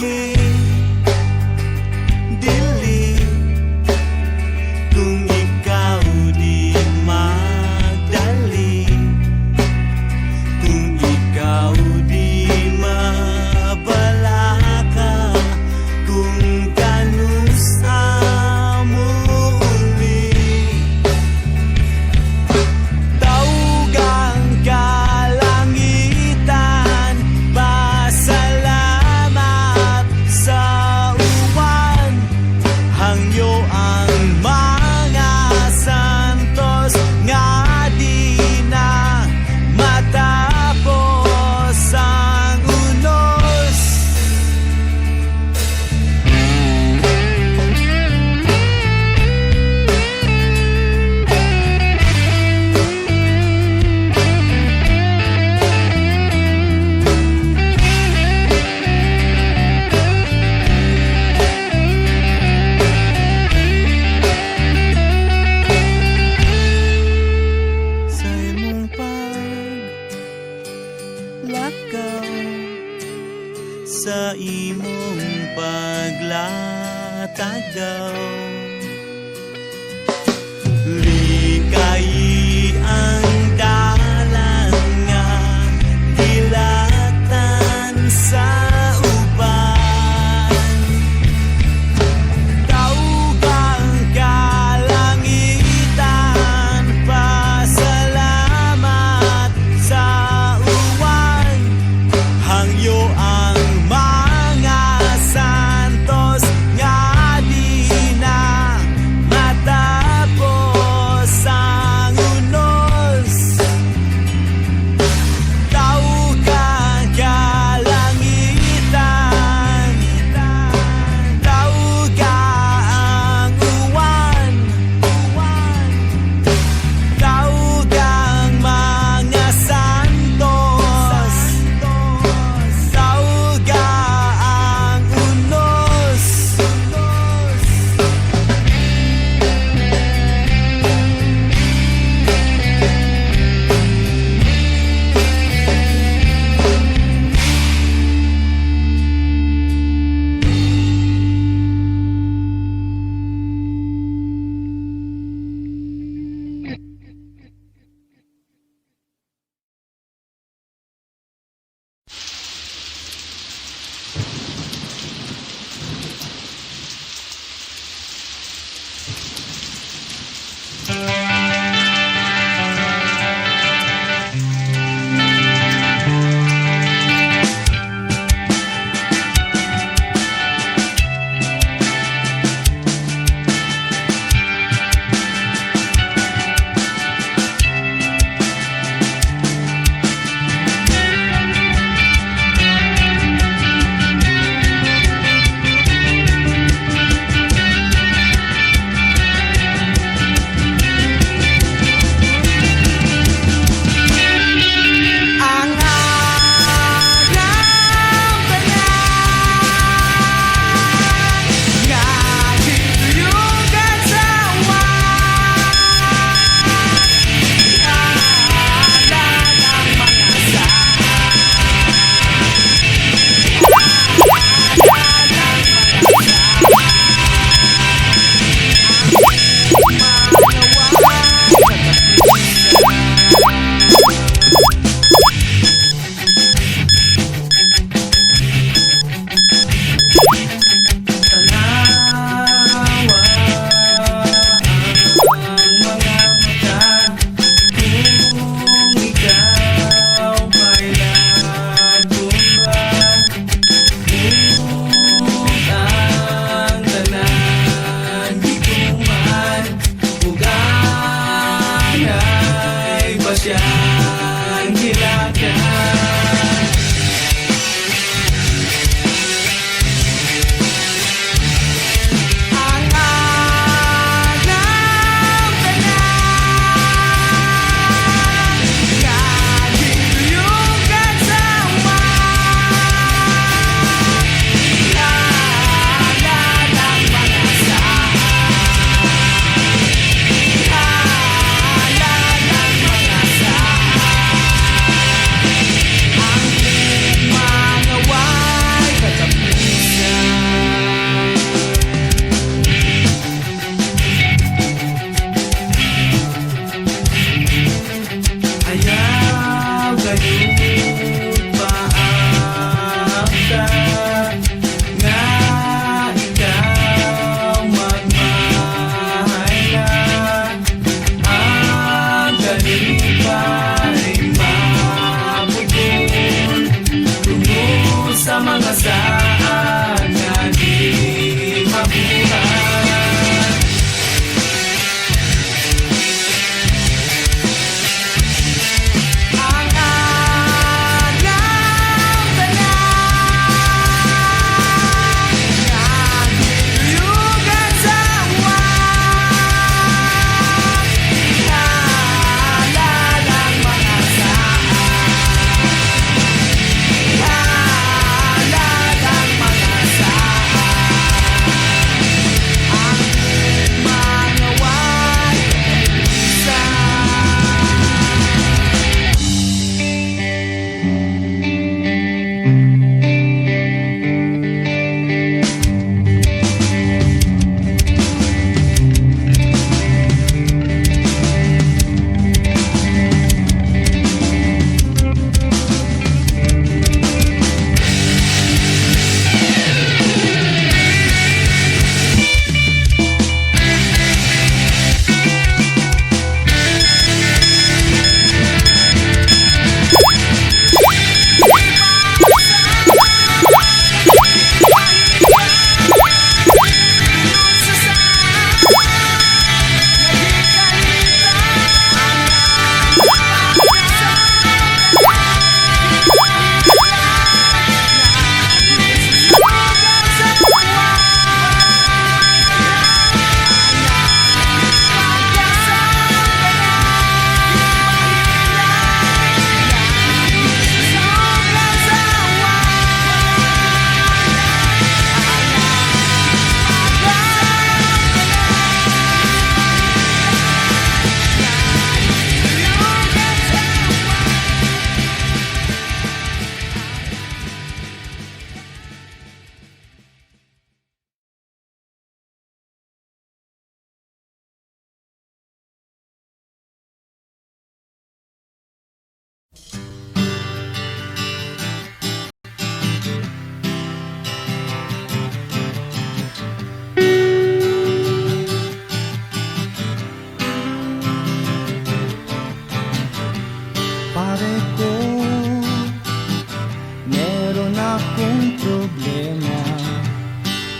looking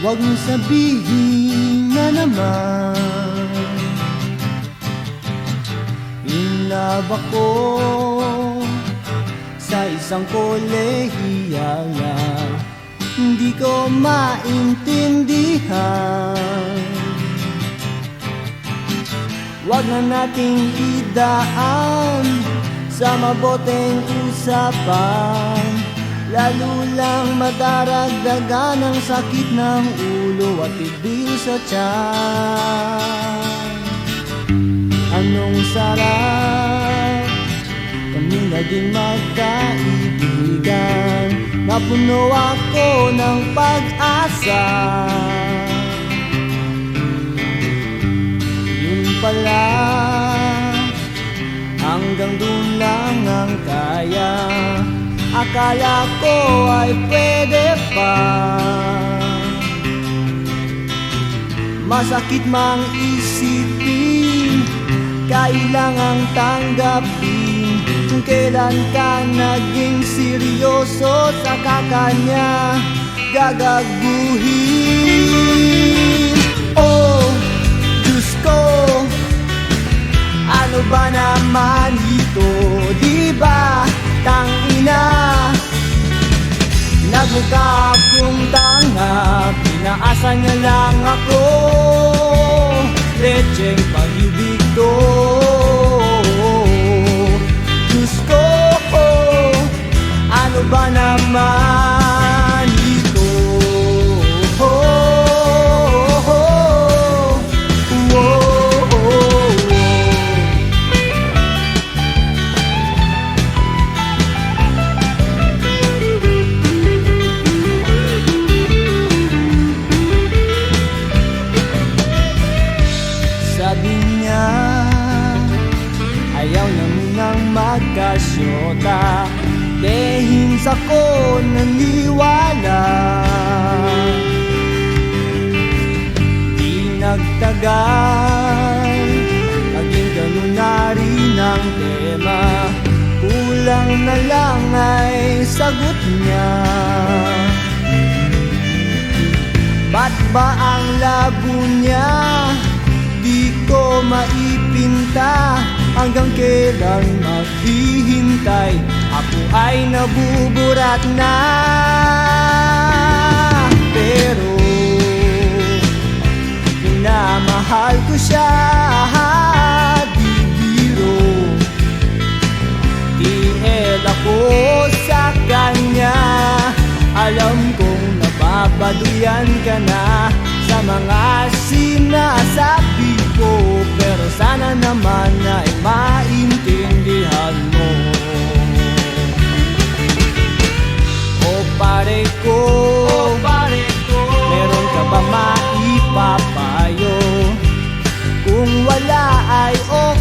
Huwag mong sabihin na naman. In love ako sa isang kolehiyal na Hindi ko maintindihan. Huwag na nating idaan sa maboteng usapan Lalo lang madaragdagan ang sakit ng ulo at ibil sa tiyan. Anong sarap? Kami naging magkaibigan. Napuno ako ng pag-asa. Yun pala Hanggang dun lang ang kaya Akala ko ay pwede pa Masakit mang isipin Kailangang tanggapin Kung kailan ka naging seryoso Sa kakanya gagaguhin Oh, Diyos ko Ano ba naman ito? Di ba? Tangina Nagmukha akong tanga Pinaasa niya lang ako sagot niya. Ba't ba ang labo niya? Di ko maipinta. Hanggang kailan maghihintay? Ako ay nabuburat na. Pero Minamahal ko siya. Di biro. Tiel ako kanya. Alam kong nababaduyan ka na Sa mga sinasabi ko. Pero sana naman ay maintindihan mo. O pare ko, oh, pare ko Meron ka ba maipapayo? Kung wala ay okay